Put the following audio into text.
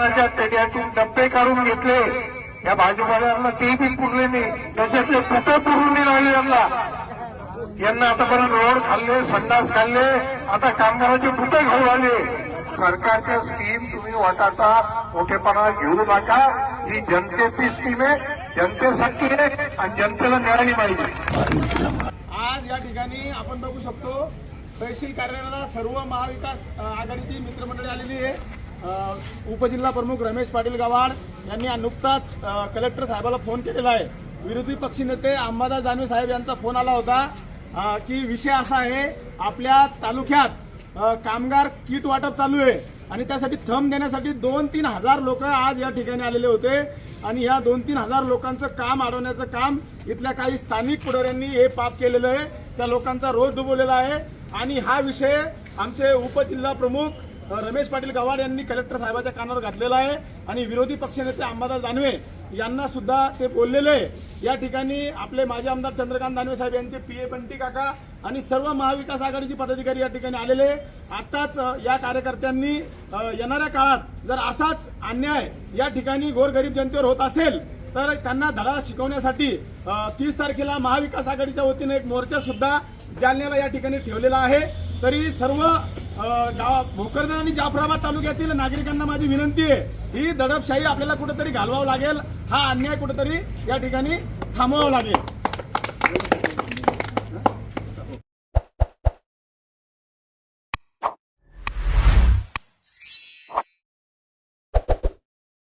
रानाच्या टेड्यातून डब्बे काढून घेतले. या भाजीपाल्यांना ते बी पुरले नाही. त्याच्यातले कुठे पुरून राहिले यांना? यांना आतापर्यंत रोड खाल्ले संडास खाल्ले आता कामगाराचे बुटे घेऊन आले. सरकारच्या स्कीम तुम्ही वाटाचा मोठेपणा घेऊ नका. ही जनतेची स्कीम आहे. जनतेसाठी आहे आणि जनतेला मिळाली पाहिजे. आज या ठिकाणी आपण बघू शकतो तहसील कार्यालयाला सर्व महाविकास आघाडीची मित्रमंडळी आलेली आहे. उपजिल्हा प्रमुख रमेश पाटील गव्हाड यांनी नुकताच कलेक्टर साहेबाला फोन केलेला आहे. विरोधी पक्षनेते अंबादास दानवे साहेब यांचा फोन आला होता की विषय असा आहे आपल्या तालुक्यात कामगार किट वाटप चालू आहे आणि त्यासाठी थंब देण्यासाठी दोन तीन हजार लोक आज या ठिकाणी आलेले होते आणि ह्या दोन तीन हजार लोकांचं काम अडवण्याचं काम इथल्या काही स्थानिक पुढाऱ्यांनी हे पाप केलेलं आहे. त्या लोकांचा रोज डुबवलेला आहे. आणि हा विषय आमचे उपजिल्हा प्रमुख रमेश पाटील गवाड यांनी कलेक्टर साहेबाच्या कानावर घातलेला आहे आणि विरोधी पक्षनेते अंबादास दानवे यांना सुद्धा ते बोललेले आहे या ठिकाणी आपले माजी आमदार चंद्रकांत दानवे साहेब यांचे पी ए बंटी काका आणि सर्व महाविकास आघाडीचे पदाधिकारी या ठिकाणी आलेले आहे. आताच या कार्यकर्त्यांनी येणाऱ्या काळात जर असाच अन्याय या ठिकाणी गोरगरीब जनतेवर होत असेल तर त्यांना धडा शिकवण्यासाठी तीस तारखेला महाविकास आघाडीच्या वतीने एक मोर्चा सुद्धा जालन्याला या ठिकाणी ठेवलेला आहे तरी सर्व भोकरदन आणि जाफराबाद तालुक्यातील नागरिकांना माझी विनंती आहे ही दडपशाही आपल्याला कुठेतरी घालवावं लागेल हा अन्याय कुठेतरी या ठिकाणी थांबवावा लागेल.